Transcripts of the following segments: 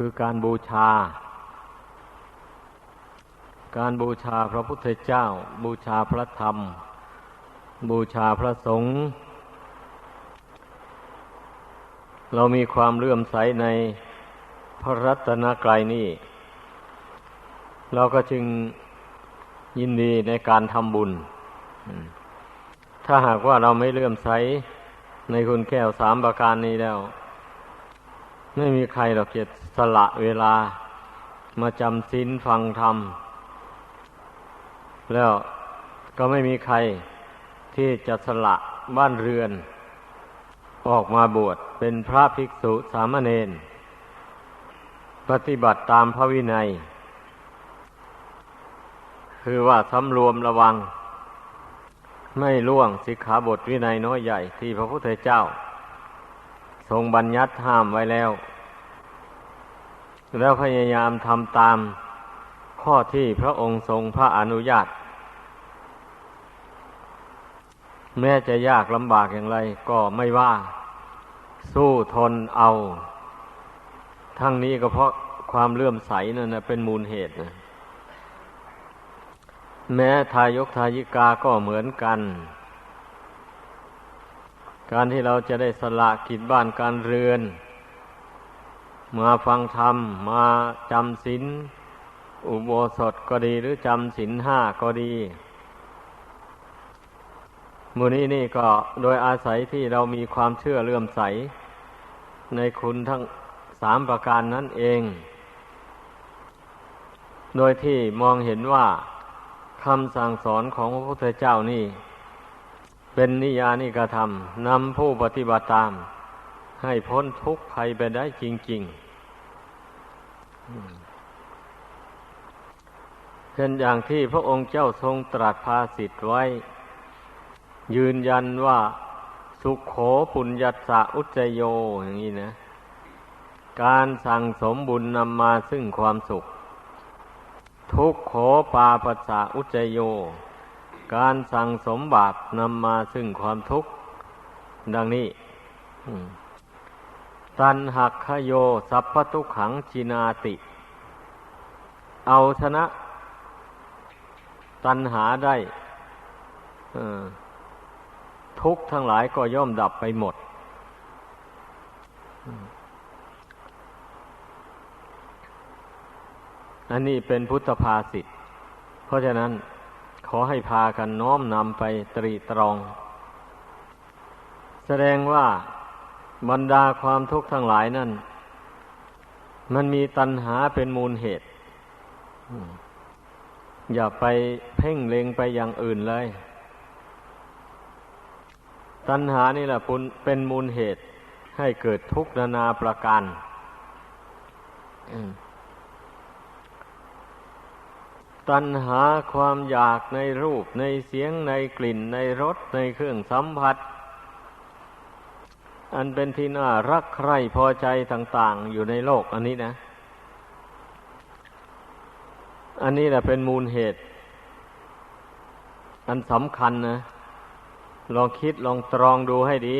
คือการบูชา การบูชาพระพุทธเจ้า บูชาพระธรรม บูชาพระสงฆ์เรามีความเลื่อมใสในพระรัตนกรัยนี่ เราก็จึงยินดีในการทำบุญ ถ้าหากว่าเราไม่เลื่อมใสในคุณแก้วสามประการนี้แล้ว ไม่มีใครหรอกเกียรสละเวลามาจำศีลฟังธรรม แล้วก็ไม่มีใครที่จะสละบ้านเรือน ออกมาบวชเป็นพระภิกษุสามเณรปฏิบัติตามพระวินัย คือว่าสำรวมระวัง ไม่ล่วงสิกขาบทวินัยน้อยใหญ่ที่พระพุทธเจ้า ทรงบัญญัติห้ามไว้แล้ว แล้วพยายามทำตามข้อที่พระองค์ทรงพระอนุญาต แม้จะยากลำบากอย่างไร ก็ไม่ว่าสู้ทนเอา ทั้งนี้ก็เพราะความเลื่อมใสนั่นนะเป็นมูลเหตุนะแม้ทายกทายิกาก็เหมือนกัน การที่เราจะได้สละกิจบ้านการเรือน มาฟังธรรม มาจำศีลอุโบสถก็ดีหรือจำศีลห้าก็ดีมูนี้นี่ก็โดยอาศัยที่เรามีความเชื่อเลื่อมใส ในคุณทั้งสามประการนั้นเอง โดยที่มองเห็นว่าคำสั่งสอนของพระพุทธเจ้านี่ เป็นนิยานิกระทำนำผู้ปฏิบัติตาม ให้พ้นทุกข์ภัยไปได้จริง ๆ เช่นอย่างที่พระองค์เจ้าทรงตรัสภาสิทธไว้ ยืนยันว่าสุขโขปุญญัสสะอุจโยอย่างนี้นะ การสั่งสมบุญนำมาซึ่งความสุข ทุกโขปาปัสสะอุจโย การสั่งสมบาปนำมาซึ่งความทุกข์ ดังนี้ตันหักขโย สัพพทุกขังจินาติ เอาชนะ ตันหาได้ทุกทั้งหลายก็ย่อมดับไปหมด อันนี้เป็นพุทธภาษิต เพราะฉะนั้น ขอให้พากันน้อมนำไปตรีตรอง แสดงว่าบรรดาความทุกข์ทั้งหลายนั่น มันมีตัณหาเป็นมูลเหตุ อย่าไปเพ่งเล็งไปอย่างอื่นเลย ตัณหานี่แหละเป็นมูลเหตุให้เกิดทุกข์นานาประการ ตัณหาความอยากในรูปในเสียงในกลิ่นในรสในเครื่องสัมผัส อันเป็นที่น่ารักใคร่พอใจต่าง ๆ อยู่ในโลกอันนี้นะ อันนี้แหละเป็นมูลเหตุ อันสำคัญนะ ลองคิดลองตรองดูให้ดี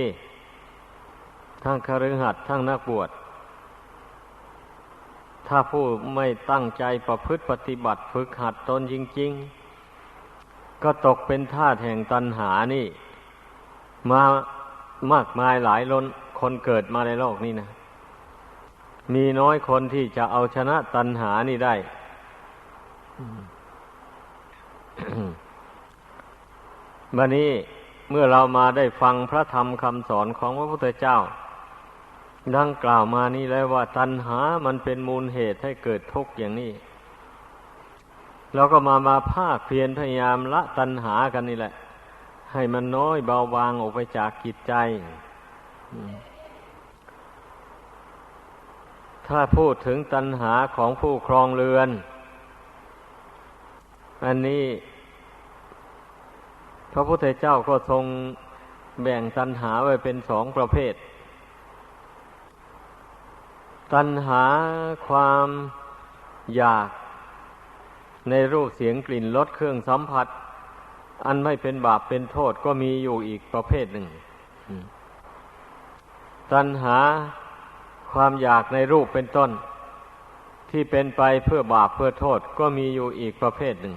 ทั้งคฤหัสถ์ทั้งนักบวช ถ้าผู้ไม่ตั้งใจประพฤติปฏิบัติฝึกหัดตนจริง ๆ ก็ตกเป็นทาสแห่งตัณหานี่ มามากมายหลายล้นคนเกิดมาในโลกนี้นะ มีน้อยคนที่จะเอาชนะตัณหานี่ได้บันนี้เมื่อเรามาได้ฟังพระธรรมคำสอนของพระพุทธเจ้า ดังกล่าวมานี้แล้วว่าตัณหามันเป็นมูลเหตุให้เกิดทุกข์อย่างนี้เราก็มามาภาคเพียรพยายามละตัณหากันนี่แหละ ให้มันน้อยเบาบางออกไปจากกิจใจ ถ้าพูดถึงตัณหาของผู้ครองเรือน อันนี้ พระพุทธเจ้าก็ทรงแบ่งตัณหาไว้เป็นสองประเภท ตัณหาความอยากในรูปเสียงกลิ่นรสเครื่องสัมผัส อันไม่เป็นบาปเป็นโทษก็มีอยู่อีกประเภทหนึ่ง ตัณหาความอยากในรูปเป็นต้น ที่เป็นไปเพื่อบาปเพื่อโทษก็มีอยู่อีกประเภทหนึ่ง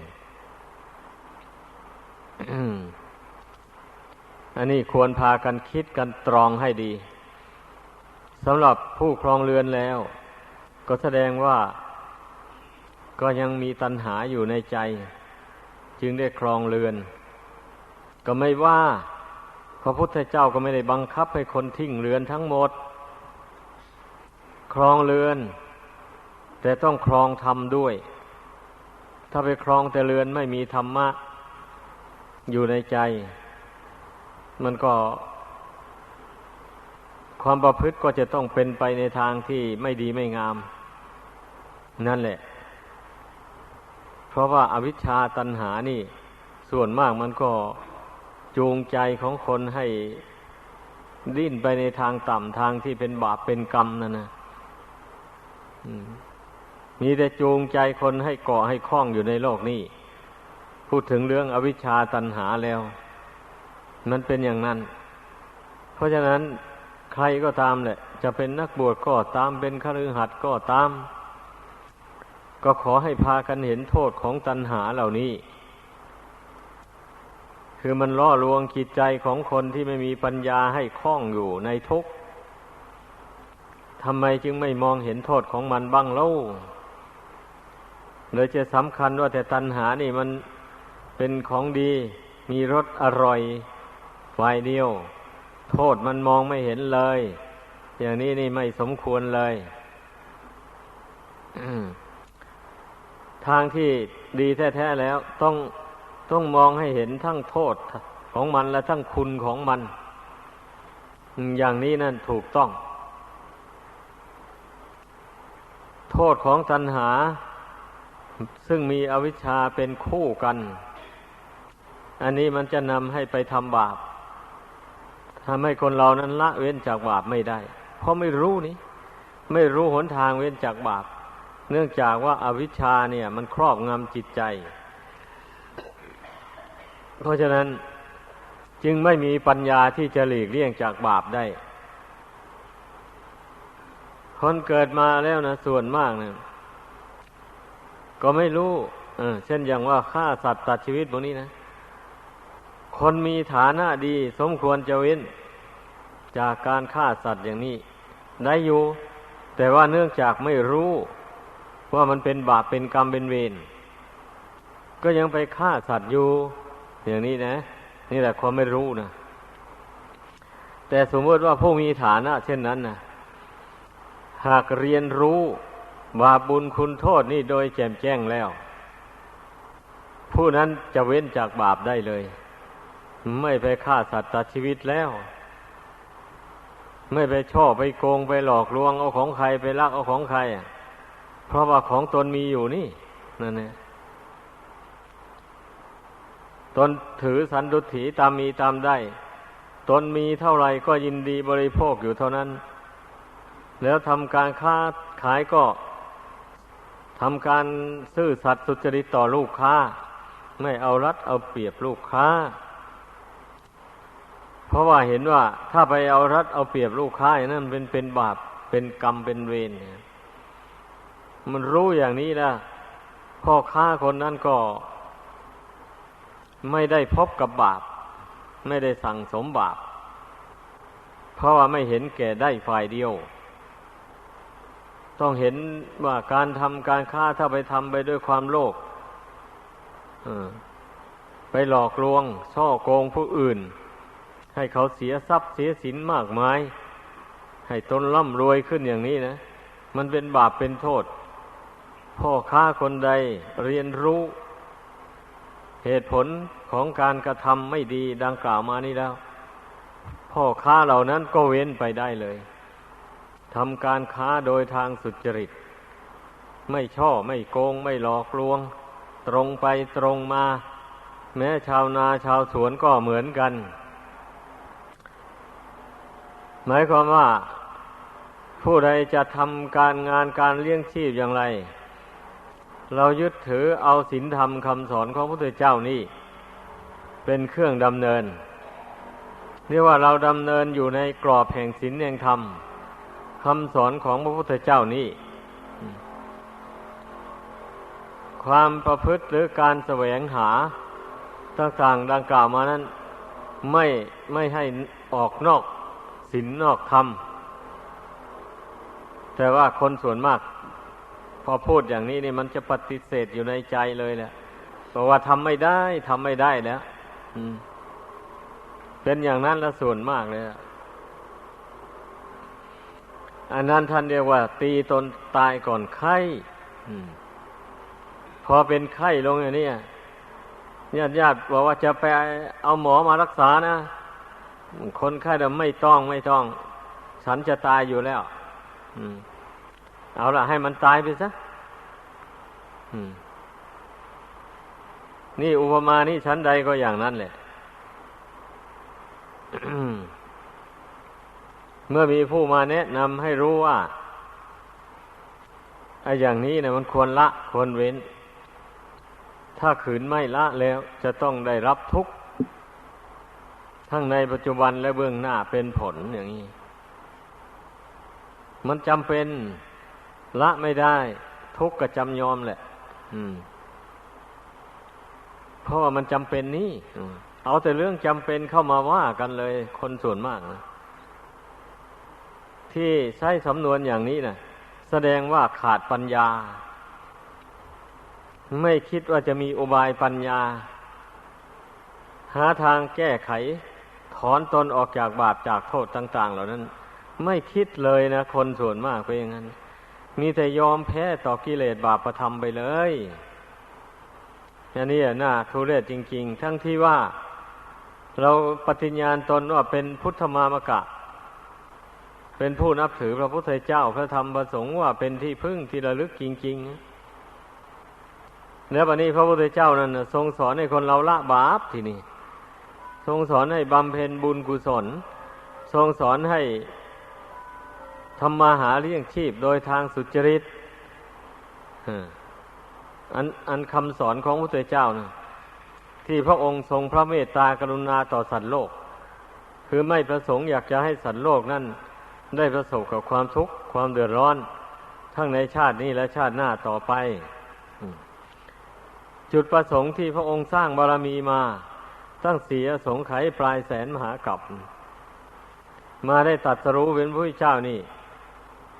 อันนี้ควรพากันคิดกันตรองให้ดี สำหรับผู้ครองเรือนแล้ว ก็แสดงว่าก็ยังมีตัณหาอยู่ในใจ จึงได้ครองเรือน ก็ไม่ว่า พระพุทธเจ้าก็ไม่ได้บังคับให้คนทิ้งเรือนทั้งหมด ครองเรือน แต่ต้องครองธรรมด้วย ถ้าไปครองแต่เรือนไม่มีธรรมะ อยู่ในใจ มันก็ ความประพฤติก็จะต้องเป็นไปในทางที่ไม่ดีไม่งาม นั่นแหละ เพราะว่าอาวิชชาตันหานี่ ส่วนมากมันก็จูงใจของคนให้ดิ้นไปในทางต่ำทางที่เป็นบาปเป็นกรรมนั่นนะมีแต่จูงใจคนให้เกาะให้คล้องอยู่ในโลกนี้พูดถึงเรื่องอวิชชาตันหาแล้ว มันเป็นอย่างนั้น เพราะฉะนั้น ใครก็ตามแหละ จะเป็นนักบวชก็ตามเป็นคฤหัสถ์ก็ตาม ก็ขอให้พากันเห็นโทษของตัณหาเหล่านี้ คือมันล่อลวงจิตใจของคนที่ไม่มีปัญญาให้คล้องอยู่ในทุกข์ทำไมจึงไม่มองเห็นโทษของมันบ้างเล่าเลยจะสำคัญว่าแต่ตัณหานี่มันเป็นของดี มีรสอร่อยฝ่ายเดียว โทษมันมองไม่เห็นเลย อย่างนี้นี่ไม่สมควรเลย ทางที่ดีแท้ๆแล้ว ต้องต้องมองให้เห็นทั้งโทษของมันและทั้งคุณของมัน อย่างนี้นั่นถูกต้อง โทษของตัณหา ซึ่งมีอวิชชาเป็นคู่กัน อันนี้มันจะนำให้ไปทำบาป ทำให้คนเรานั้นละเว้นจากบาปไม่ได้ เพราะไม่รู้นี่ ไม่รู้หนทางเว้นจากบาป เนื่องจากว่าอาวิชชาเนี่ย มันครอบงำจิตใจ เพราะฉะนั้นจึงไม่มีปัญญาที่จะหลีกเลี่ยงจากบาปได้ คนเกิดมาแล้วนะส่วนมากเนะก็ไม่รู้เช่นอย่างว่าฆ่าสัตว์ตัดชีวิตพวกนี้นะ คนมีฐานะดี สมควรจะเว้น จากการฆ่าสัตว์อย่างนี้ ได้อยู่ แต่ว่าเนื่องจากไม่รู้ว่ามันเป็นบาปเป็นกรรมเป็นเวรก็ยังไปฆ่าสัตว์อยู่ อย่างนี้นะ นี่แหละความไม่รู้นะแต่สมมติว่าผู้มีฐานะ เช่นนั้นนะหากเรียนรู้บาปบุญคุณโทษนี่โดยแจ่มแจ้งแล้ว ผู้นั้นจะเว้นจากบาปได้เลย ไม่ไปฆ่าสัตว์ตัดชีวิตแล้ว ไม่ไปช่อไปโกงไปหลอกลวงเอาของใครไปลักเอาของใครเพราะว่าของตนมีอยู่นี่นั่นเองตนถือสันดุถีตามมีตามได้ ตนมีเท่าไรก็ยินดีบริโภคอยู่เท่านั้น แล้วทำการค้าขายก็ทำการซื่อสัตย์สุจริตต่อลูกค้า ไม่เอารัดเอาเปรียบลูกค้า เพราะว่าเห็นว่าถ้าไปเอารัดเอาเปรียบลูกค้าอย่างนั้นเป็นเป็นบาปเป็นกรรมเป็นเวรเนี่ยมันรู้อย่างนี้นะพ่อค้าคนนั้นก็ ไม่ได้พบกับบาป ไม่ได้สั่งสมบาป เพราะว่าไม่เห็นแก่ได้ฝ่ายเดียว ต้องเห็นว่าการทำการค้าถ้าไปทำไปด้วยความโลภไปหลอกลวง ช่อโกงผู้อื่น ให้เขาเสียทรัพย์เสียสินมากมาย ให้ตนร่ำรวยขึ้นอย่างนี้นะ มันเป็นบาปเป็นโทษ พ่อค้าคนใดเรียนรู้ เหตุผลของการกระทำไม่ดีดังกล่าวมานี้แล้ว พ่อค้าเหล่านั้นก็เว้นไปได้เลยทำการค้าโดยทางสุจริต ไม่ช่อไม่โกงไม่หลอกลวง ตรงไปตรงมา แม้ชาวนาชาวสวนก็เหมือนกัน หมายความว่า ผู้ใดจะทำการงานการเลี้ยงชีพอย่างไร เรายึดถือเอาศีลธรรมคำสอนของพระพุทธเจ้านี่ เป็นเครื่องดำเนินเรียกว่าเราดำเนินอยู่ในกรอบแห่งศีลแห่งธรรมคำสอนของพระพุทธเจ้านี่ ความประพฤติหรือการแสวงหาต่างๆดังกล่าวมานั้น ไม่ไม่ให้ออกนอก ศีลนอกธรรม แต่ว่าคนส่วนมาก พอพูดอย่างนี้นี่มันจะปฏิเสธอยู่ในใจเลยแหละบอกว่าทำไม่ได้ทำไม่ได้แล้วเป็นอย่างนั้นละส่วนมากเลยอันนั้นท่านเรียกว่า ตีตนตายก่อนไข้พอเป็นไข้ลงอย่างนี้ญาติญาติบอกว่าจะไปเอาหมอมารักษานะ คนไข้เดิมไม่ต้องไม่ต้อง ฉันจะตายอยู่แล้วเอาละให้มันตายไปซะนี่อุปมานี่ชั้นใดก็อย่างนั้นแหละเมื่อมีผู้มาแนะนำให้รู้ว่าไอ้อย่างนี้นะมันควรละควรเว้น ถ้าขืนไม่ละแล้วจะต้องได้รับทุกข์ ทั้งในปัจจุบันและเบื้องหน้าเป็นผลอย่างนี้ มันจำเป็นละไม่ได้ ทุกข์ก็จำยอมแหละ อืม เพราะว่ามันจำเป็นนี่เอาแต่เรื่องจำเป็นเข้ามาว่ากันเลย คนส่วนมากนะที่ใช้สำนวนอย่างนี้นะแสดงว่าขาดปัญญา ไม่คิดว่าจะมีอุบายปัญญา หาทางแก้ไข ถอนตนออกจากบาปจากโทษต่าง ๆ เหล่านั้น ไม่คิดเลยนะ คนส่วนมากเป็นอย่างนั้น มีแต่ยอมแพ้ต่อกิเลสบาปประทำไปเลยอันนี้น่าทุเรศจริง ๆ ทั้งที่ว่าเราปฏิญญาณตนว่าเป็นพุทธมามกะ เป็นผู้นับถือพระพุทธเจ้าพระธรรมประสงค์ว่าเป็นที่พึ่งที่ระลึกจริง ๆ แล้ววันนี้พระพุทธเจ้านั้นทรงสอนให้คนเราละบาปทีนี้ ทรงสอนให้บำเพ็ญบุญกุศล ทรงสอนให้ทำมาหาเลี้ยงชีพโดยทางสุจริตอันอันคำสอนของพระพุทธเจ้านะที่พระองค์ทรงพระเมตตากรุณาต่อสัตว์โลก คือไม่ประสงค์อยากจะให้สัตว์โลกนั้นได้ประสบกับความทุกข์ความเดือดร้อน ทั้งในชาตินี้และชาติหน้าต่อไป จุดประสงค์ที่พระองค์สร้างบารมีมา ตั้งเสียสงไขปลายแสนมหากรัปมาได้ตัดสรู้เป็นพระเจ้านี่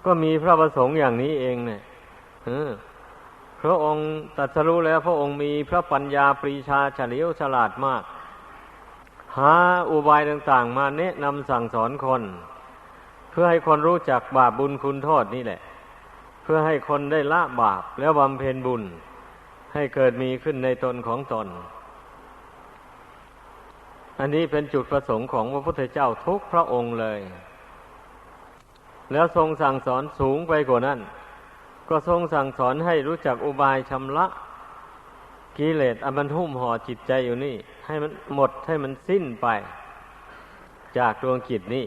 ก็มีพระประสงค์อย่างนี้เองเนี่ยพระองค์ตัดสรู้แล้ว พระองค์มีพระปัญญาปรีชาเฉลียวฉลาดมาก หาอุบายต่าง ๆ มาแนะนำสั่งสอนคน เพื่อให้คนรู้จักบาปบุญคุณโทษนี่แหละ เพื่อให้คนได้ละบาปแล้วบำเพ็ญบุญ ให้เกิดมีขึ้นในตนของตน อันนี้เป็นจุดประสงค์ของพระพุทธเจ้าทุกพระองค์เลย แล้วทรงสั่งสอนสูงไปกว่านั้น ก็ทรงสั่งสอนให้รู้จักอุบายชำระกิเลสอันมันหุ้มห่อจิตใจอยู่นี่ ให้มันหมดให้มันสิ้นไป จากดวงจิตนี่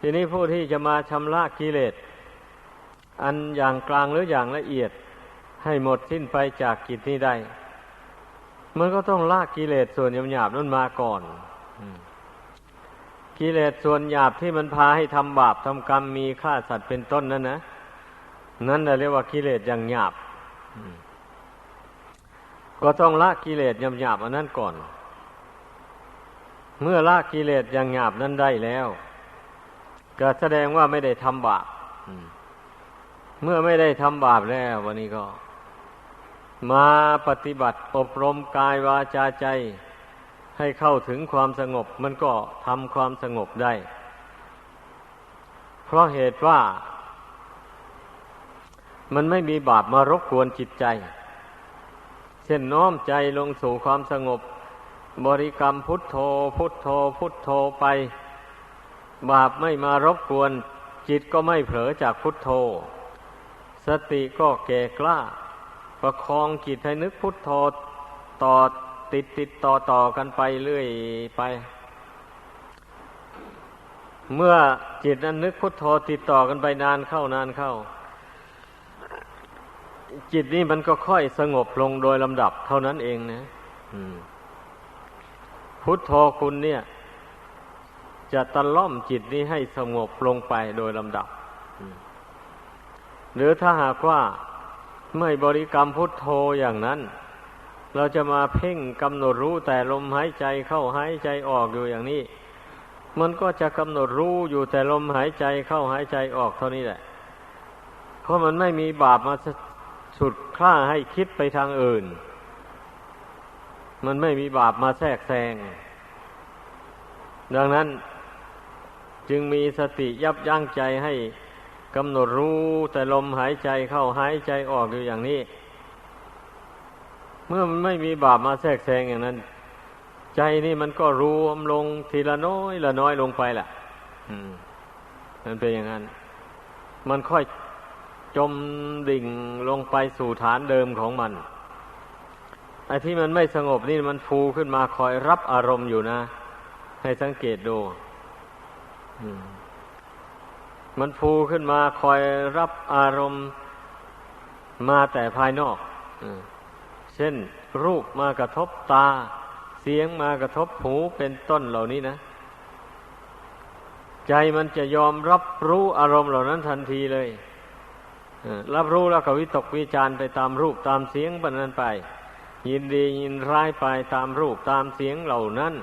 ทีนี้ผู้ที่จะมาชำระกิเลสอันอย่างกลางหรืออย่างละเอียด ให้หมดสิ้นไปจากกิจนี้ได้ มันก็ต้องละกิเลสส่วนหยาบๆนั้นมาก่อนกิเลสส่วนหยาบที่มันพาให้ทำบาปทำกรรมมีฆ่าสัตว์เป็นต้นนั่นนะนั่นเรียกว่ากิเลสอย่างหยาบก็ต้องละกิเลสหยาบๆอันนั้นก่อน เมื่อละกิเลสอย่างหยาบนั้นได้แล้ว ก็แสดงว่าไม่ได้ทำบาปเมื่อไม่ได้ทำบาปแล้ว วันนี้ก็ มาปฏิบัติอบรมกายวาจาใจ ให้เข้าถึงความสงบ มันก็ทำความสงบได้ เพราะเหตุว่า มันไม่มีบาปมารบกวนจิตใจ เช่นน้อมใจลงสู่ความสงบ บริกรรมพุทโธ พุทโธ พุทโธไป บาปไม่มารบกวน จิตก็ไม่เผลอจากพุทโธ สติก็แก่กล้า ประคองจิตให้นึกพุทโธต่อติดติดต่อต่อกันไปเรื่อยไป เมื่อจิตนั้นนึกพุทโธติดต่อกันไปนานเข้านานเข้า จิตนี้มันก็ค่อยสงบลงโดยลำดับเท่านั้นเองนะพุทโธคุณเนี่ย จะตะล่อมจิตนี้ให้สงบลงไปโดยลำดับ หรือถ้าหากว่า ไม่บริกรรมพุทโธอย่างนั้น เราจะมาเพ่งกำหนดรู้แต่ลมหายใจเข้าหายใจออกอยู่อย่างนี้ มันก็จะกำหนดรู้อยู่แต่ลมหายใจเข้าหายใจออกเท่านี้แหละ เพราะมันไม่มีบาปมาสุดคล้าให้คิดไปทางอื่น มันไม่มีบาปมาแทรกแซง ดังนั้นจึงมีสติยับยั้งใจให้ กำหนดรู้แต่ลมหายใจเข้าหายใจออกอยู่อย่างนี้ เมื่อมันไม่มีบาปมาแทรกแซงอย่างนั้น ใจนี่มันก็รวมลงทีละน้อยละน้อยลงไปแหละมันเป็นอย่างนั้น มันค่อยจมดิ่งลงไปสู่ฐานเดิมของมันไอ้ที่มันไม่สงบนี่มันฟูขึ้นมาคอยรับอารมณ์อยู่นะ ให้สังเกตดูมั มันฟูขึ้นมาคอยรับอารมณ์มาแต่ภายนอกเช่น รูปมากระทบตา เสียงมากระทบหูเป็นต้นเหล่านี้นะ ใจมันจะยอมรับรู้อารมณ์เหล่านั้นทันทีเลยรับรู้แล้วก็วิตกวิจารไปตามรูปตามเสียงบนนั้นไป ยินดียินร้ายไปตามรูปตามเสียงเหล่านั้น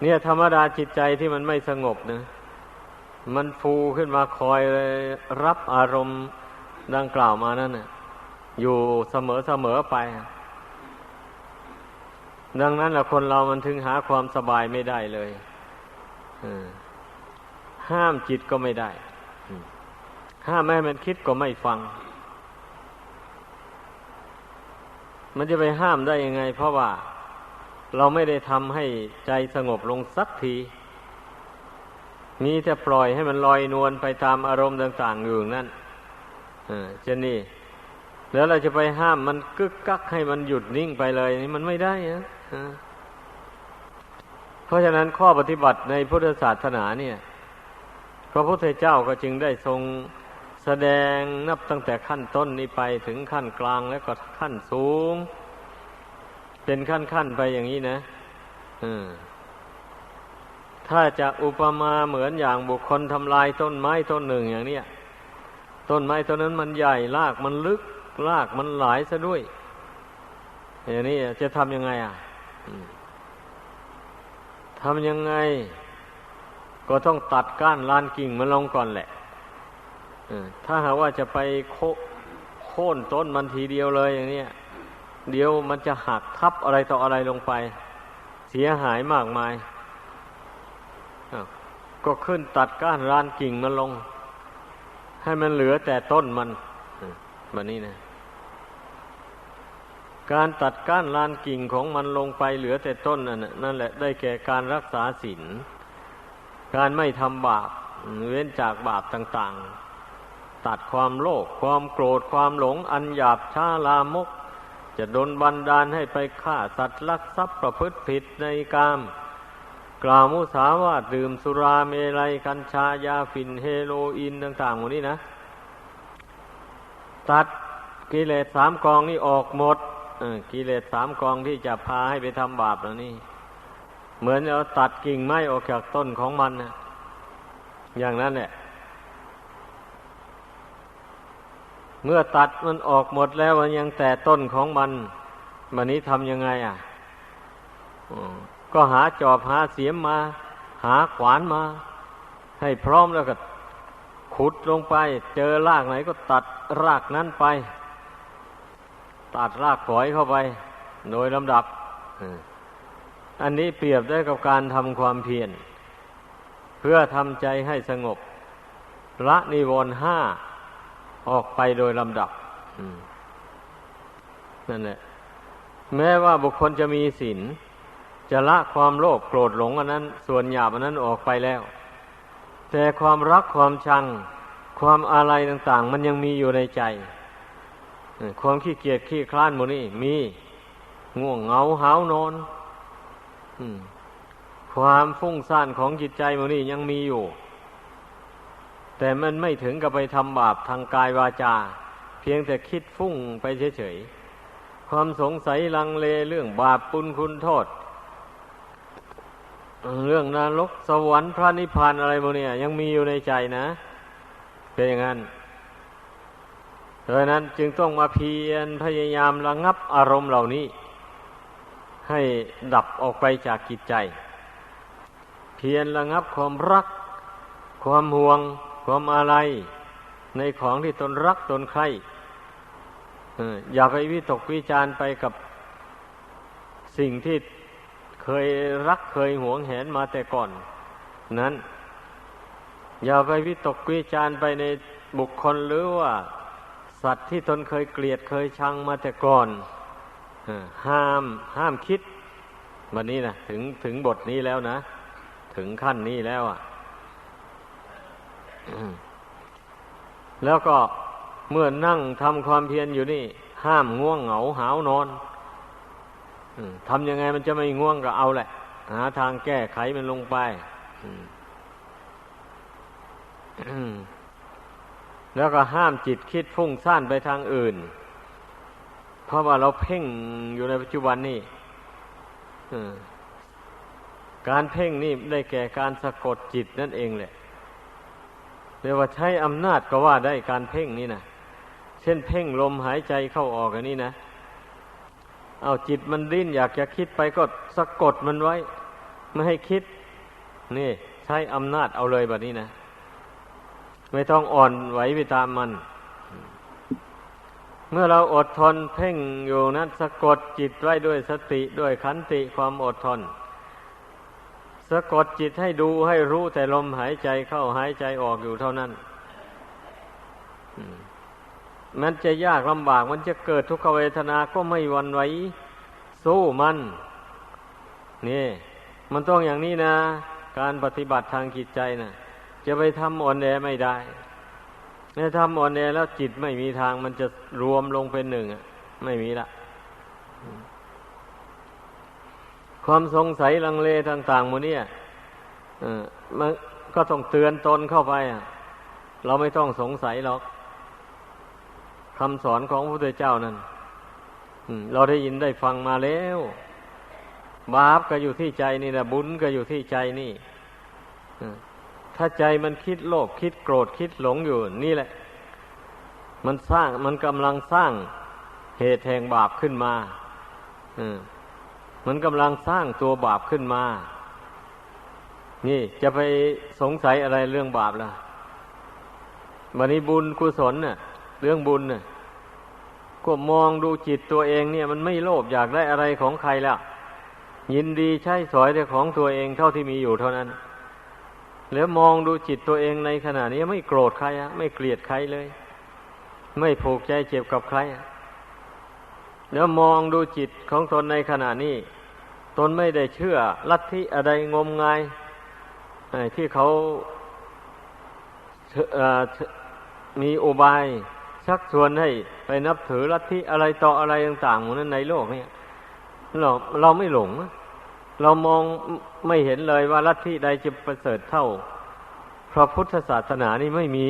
เนี่ยธรรมดาจิตใจที่มันไม่สงบนะ มันฟูขึ้นมาคอยเลยรับอารมณ์ดังกล่าวมานั่นนะอยู่เสมอเสมอไป ดังนั้นแหละคนเรามันถึงหาความสบายไม่ได้เลยห้ามจิตก็ไม่ได้ ห้ามไม่ให้มันคิดก็ไม่ฟัง มันจะไปห้ามได้ยังไง เพราะว่า เราไม่ได้ทำให้ใจสงบลงสักที มีแต่ปล่อยให้มันลอยนวลไปตามอารมณ์ต่างๆอยู่นั่นเช่นนี้ แล้วเราจะไปห้ามมันกึกกักให้มันหยุดนิ่งไปเลยนี่มันไม่ได้นะเพราะฉะนั้นข้อปฏิบัติในพุทธศาสนาเนี่ย พระพุทธเจ้าก็จึงได้ทรงแสดงนับตั้งแต่ขั้นต้นนี้ไปถึงขั้นกลางแล้วก็ขั้นสูง เป็นขั้นขั้นไปอย่างนี้นะ อืม ถ้าจะอุปมาเหมือนอย่างบุคคลทำลายต้นไม้ต้นหนึ่งอย่างเนี้ยต้นไม้ต้นนั้นมันใหญ่รากมันลึกรากมันหลายซะด้วย อย่างนี้จะทำยังไงอะทำยังไง ก็ต้องตัดก้านลานกิ่งมันลงก่อนแหละถ้าหากว่าจะไปโค่นต้นมันทีเดียวเลยอย่างนี้เดี๋ยวมันจะหักทับอะไรต่ออะไรลงไป เสียหายมากมาย ก็ขึ้นตัดก้านรานกิ่งมันลง ให้มันเหลือแต่ต้นมันแบบนี้นะการตัดก้านรานกิ่งของมันลงไปเหลือแต่ต้นนั่นนั่นแหละได้แก่การรักษาศีลการไม่ทำบาป เว้นจากบาปต่าง ๆ ตัดความโลภความโกรธความหลงอันหยาบช้าลามก จะดนบันดาลให้ไปฆ่าสัตว์ลักทรัพย์ประพฤติผิดในกาม กล่าวมุสาวาทดื่มสุราเมลัยกัญชายาฝิ่นเฮโรอีนต่างๆหมดนี้นะตัดกิเลสสามกองนี่ออกหมดกิเลสสามกองที่จะพาให้ไปทำบาปแล้วนี่ เหมือนเราตัดกิ่งไม้ออกจากต้นของมันนะอย่างนั้นแหละเมื่อตัดมันออกหมดแล้วมันยังแต่ต้นของมันมันนี้ทำยังไง อะ ก็หาจอบหาเสียมมา หาขวานมา ให้พร้อมแล้วก็ขุดลงไป เจอรากไหนก็ตัดรากนั้นไป ตัดรากฝอยเข้าไป โดยลำดับ อันนี้เปรียบได้กับการทำความเพียรเพื่อทำใจให้สงบ ละนิวรณ์ห้าออกไปโดยลำดับนั่นแหละแม้ว่าบุคคลจะมีศีล จะละความโลภโกรธหลงอันนั้น ส่วนหยาบอันนั้นออกไปแล้ว แต่ความรักความชัง ความอะไรต่าง ๆ มันยังมีอยู่ในใจ ความขี้เกียจขี้คลานโมนี่มีง่วงเหงาหาวนอนความฟุ้งซ่านของจิตใจโมนี่ยังมีอยู่ แต่มันไม่ถึงกับไปทำบาปทางกายวาจา เพียงแต่คิดฟุ้งไปเฉยๆความสงสัยลังเลเรื่องบาปปุญคุณโทษ เรื่องนรกสวรรค์พระนิพพานอะไรโมเนี่ยยังมีอยู่ในใจนะเป็นอย่างนั้นดังนั้นจึงต้องมาเพียรพยายามระงับอารมณ์เหล่านี้ ให้ดับออกไปจากกิจใจ เพียรระงับความรัก ความห่วง ความอะไรในของที่ตนรักตนใครอย่าไปวิตกวิจารไปกับสิ่งที่ เคยรักเคยหวงแหนมาแต่ก่อน นั้น อย่าไปวิตกวิจารไปในบุคคลหรือว่า สัตว์ที่ตนเคยเกลียดเคยชังมาแต่ก่อนห้ามห้ามคิดวันนี้นะถึงถึงบทนี้แล้วนะ ถึงขั้นนี้แล้วอะแล้วก็เมื่อนั่งทำความเพียรอยู่นี่ ห้ามง่วงเหงาหาวนอน ทำยังไงมันจะไม่ง่วงก็เอาแหละ หาทางแก้ไขมันลงไปแล้วก็ห้ามจิตคิดฟุ้งซ่านไปทางอื่น เพราะว่าเราเพ่งอยู่ในปัจจุบันนี่การเพ่งนี่ได้แก่การสะกดจิตนั่นเองแหละเรียกว่าใช้อำนาจก็ว่าได้การเพ่งนี่นะเช่นเพ่งลมหายใจเข้าออกอันนี้นะ เอาจิตมันดิ้นอยากจะคิดไปก็สะกดมันไว้ ไม่ให้คิด นี่ ใช้อำนาจเอาเลยแบบนี้นะ ไม่ต้องอ่อนไหวไปตามมัน เมื่อเราอดทนเพ่งอยู่นั้นสะกดจิตไว้ด้วยสติด้วยขันติความอดทน สะกดจิตให้ดูให้รู้แต่ลมหายใจเข้าหายใจออกอยู่เท่านั้น มันจะยากลำบากมันจะเกิดทุกขเวทนาก็ไม่วันไหวสู้มัน นี่ มันต้องอย่างนี้นะ การปฏิบัติทางจิตใจนะจะไปทำอ่อนแอไม่ได้ถ้าทำอ่อนแอแล้วจิตไม่มีทางมันจะรวมลงเป็นหนึ่งไม่มีละความสงสัยลังเลต่างๆมูเนี่ยมันก็ต้องเตือนตนเข้าไปอะ เราไม่ต้องสงสัยหรอก คำสอนของพระพุทธเจ้านั้นเราได้ยินได้ฟังมาแล้วบาปก็อยู่ที่ใจนี่นะบุญก็อยู่ที่ใจนี่ถ้าใจมันคิดโลภคิดโกรธคิดหลงอยู่ นี่แหละ มันสร้างมันกำลังสร้างเหตุแห่งบาปขึ้นมามันกำลังสร้างตัวบาปขึ้นมา นี่จะไปสงสัยอะไรเรื่องบาปล่ะบันนี้บุญกุศลเน่ะ เรื่องบุญน่ะก็มองดูจิตตัวเองเนี่ย มันไม่โลภอยากได้อะไรของใครแล้วยินดีใช้สอยแต่ของตัวเองเท่าที่มีอยู่เท่านั้น แล้วมองดูจิตตัวเองในขณะนี้ไม่โกรธใครอะไม่เกลียดใครเลย ไม่ผูกใจเจ็บกับใครแล้วมองดูจิตของตนในขณะนี้ ตนไม่ได้เชื่อลัทธิอะไรงมงายที่เขามีอุบาย ชักชวนให้ไปนับถือลัทธิอะไรต่ออะไรต่างๆหมดนั้นในโลกเนี่ยเราเราไม่หลง เรามองไม่เห็นเลยว่าลัทธิใดจะประเสริฐเท่า พระพุทธศาสนานี่ไม่มี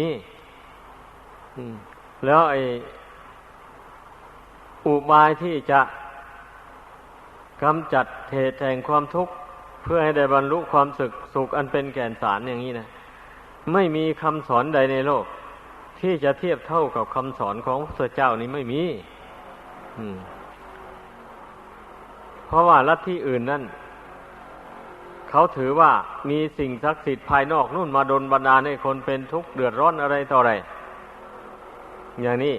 แล้วไอ้อุบายที่จะกำจัดเหตุแห่งความทุกข์ เพื่อให้ได้บรรลุความสุขสุขอันเป็นแก่นสารอย่างนี้นะ ไม่มีคำสอนใดในโลก ที่จะเทียบเท่ากับคำสอนของพระเจ้านี้ไม่มีเพราะว่าลัทธิอื่นนั่นเขาถือว่ามีสิ่งศักดิ์สิทธิ์ภายนอกนู่นมาดนบันดาลให้คนเป็นทุกข์เดือดร้อนอะไรต่ออะไร อย่างนี้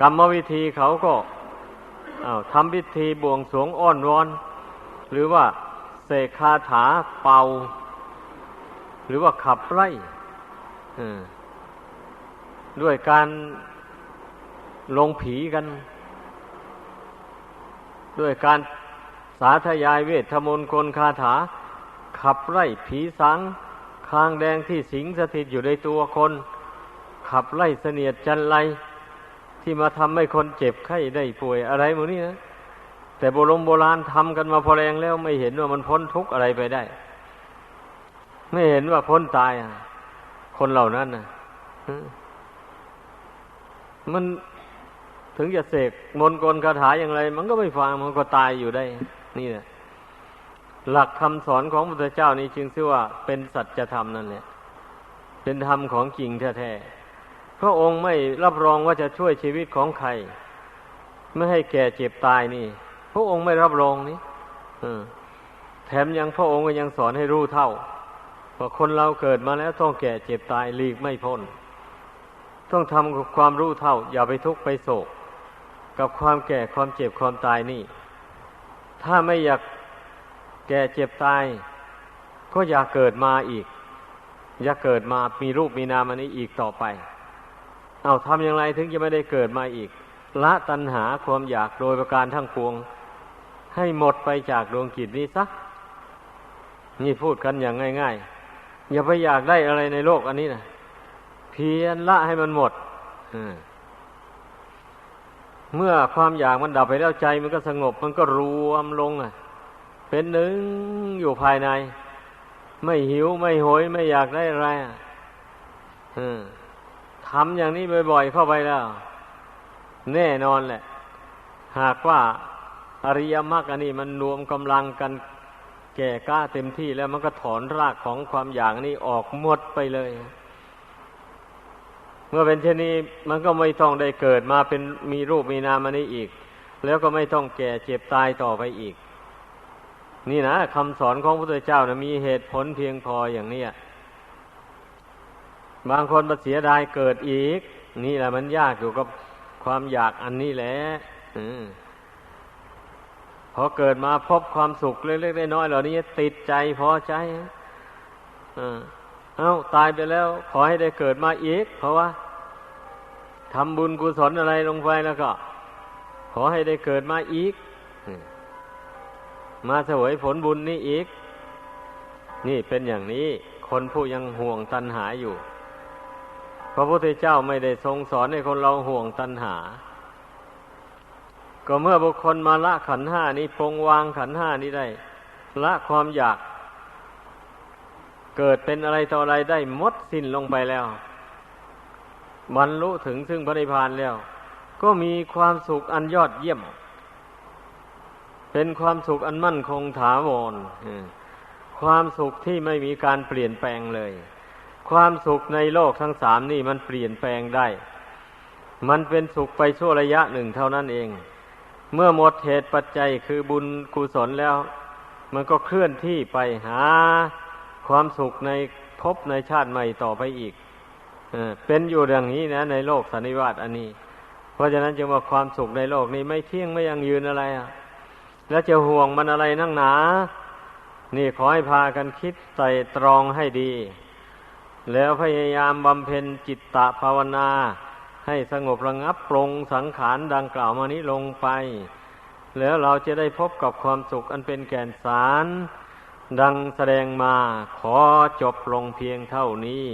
กรรมวิธีเขาก็ทำพิธีบวงสรวงอ้อนวอน หรือว่าเสกคาถาเป่า หรือว่าขับไล่ ด้วยการลงผีกัน ด้วยการสาธยายเวทมนต์กลคาถา ขับไล่ผีสังคางแดงที่สิงสถิตอยู่ในตัวคน ขับไล่เสนียดจันไรที่มาทำให้คนเจ็บไข้ได้ป่วยอะไรหมดนี่นะแต่โบรมโบราณทำกันมาพอแรงแล้วไม่เห็นว่ามันพ้นทุกข์อะไรไปได้ ไม่เห็นว่าพ้นตายคนเหล่านั้นนะ มันถึงจะเสกมนต์กลคาถาอย่างไร มันก็ไม่ฟังมันก็ตายอยู่ได้ นี่แหละหลักคำสอนของพระพุทธเจ้านี่จึงชื่อว่าเป็นสัจธรรมนั่นแหละเป็นธรรมของจริงแท้ๆพระองค์ไม่รับรองว่าจะช่วยชีวิตของใคร ไม่ให้แก่เจ็บตายนี่ พระองค์ไม่รับรองนี่แถมยังพระองค์ก็ยังสอนให้รู้เท่าว่าคนเราเกิดมาแล้วต้องแก่เจ็บตายหลีกไม่พ้น ต้องทำความรู้เท่า อย่าไปทุกข์ไปโศก กับความแก่ความเจ็บความตายนี่ ถ้าไม่อยากแก่เจ็บตาย ก็อย่าเกิดมาอีก อย่าเกิดมามีรูปมีนามอันนี้อีกต่อไป เอาทำอย่างไรถึงจะไม่ได้เกิดมาอีก ละตัณหาความอยากโดยประการทั้งปวง ให้หมดไปจากดวงจิตนี้ซะนี่พูดกันอย่างง่าย ๆ อย่าไปอยากได้อะไรในโลกอันนี้นะ พียรละให้มันหมดเมื่อความอยากมันดับไปแล้วใจมันก็สงบ มันก็รวมลงอะ เป็นหนึ่งอยู่ภายใน ไม่หิวไม่โหยไม่อยากได้อะไรทำอย่างนี้บ่อยๆเข้าไปแล้ว แน่นอนแหละ หากว่าอริยมรรคอันนี้มันรวมกำลังกันแก่กล้าเต็มที่แล้วมันก็ถอนรากของความอยากนี้ออกหมดไปเลย เมื่อเป็นเช่นนี้มันก็ไม่ต้องได้เกิดมาเป็นมีรูปมีนามอันนี้อีก แล้วก็ไม่ต้องแก่เจ็บตายต่อไปอีก นี่นะคำสอนของพระพุทธเจ้านะมีเหตุผลเพียงพออย่างนี้บางคนมาเสียดายเกิดอีก นี่แหละมันยากอยู่กับความอยากอันนี้แหละพอเกิดมาพบความสุขเล็กๆน้อยๆเหล่านี้ติดใจพอใจ เอาตายไปแล้ว ขอให้ได้เกิดมาอีก เพราะว่าทำบุญกุศลอะไรลงไปแล้วก็ ขอให้ได้เกิดมาอีก มาเสวยผลบุญนี้อีก นี่เป็นอย่างนี้ คนผู้ยังห่วงตัณหาอยู่ พระพุทธเจ้าไม่ได้ทรงสอนให้คนเราห่วงตัณหา ก็เมื่อบุคคลมาละขันห้านี้ปรงวางขันห้านี้ได้ ละความอยาก เกิดเป็นอะไรต่ออะไรได้มดสิ้นลงไปแล้วบรรลุถึงซึ่งพระนิพพานแล้ว ก็มีความสุขอันยอดเยี่ยม เป็นความสุขอันมั่นคงถาวรความสุขที่ไม่มีการเปลี่ยนแปลงเลย ความสุขในโลกทั้งสามนี่มันเปลี่ยนแปลงได้ มันเป็นสุขไปชั่วระยะหนึ่งเท่านั้นเอง เมื่อหมดเหตุปัจจัยคือบุญกุศลแล้ว มันก็เคลื่อนที่ไปหา ความสุขในภพในชาติใหม่ต่อไปอีกเป็นอยู่อย่างนี้นะ ในโลกสันนิวาตอันนี้ เพราะฉะนั้นจึงว่าความสุขในโลกนี้ไม่เที่ยงไม่ยังยืนอะไรอะ แล้วจะห่วงมันอะไรนั่งหนา นี่ขอให้พากันคิดใส่ตรองให้ดี แล้วพยายามบำเพ็ญจิตตภาวนา ให้สงบระงับปรงสังขารดังกล่าวมานี้ลงไป แล้วเราจะได้พบกับความสุขอันเป็นแก่นสาร ดังแสดงมาขอจบลงเพียงเท่านี้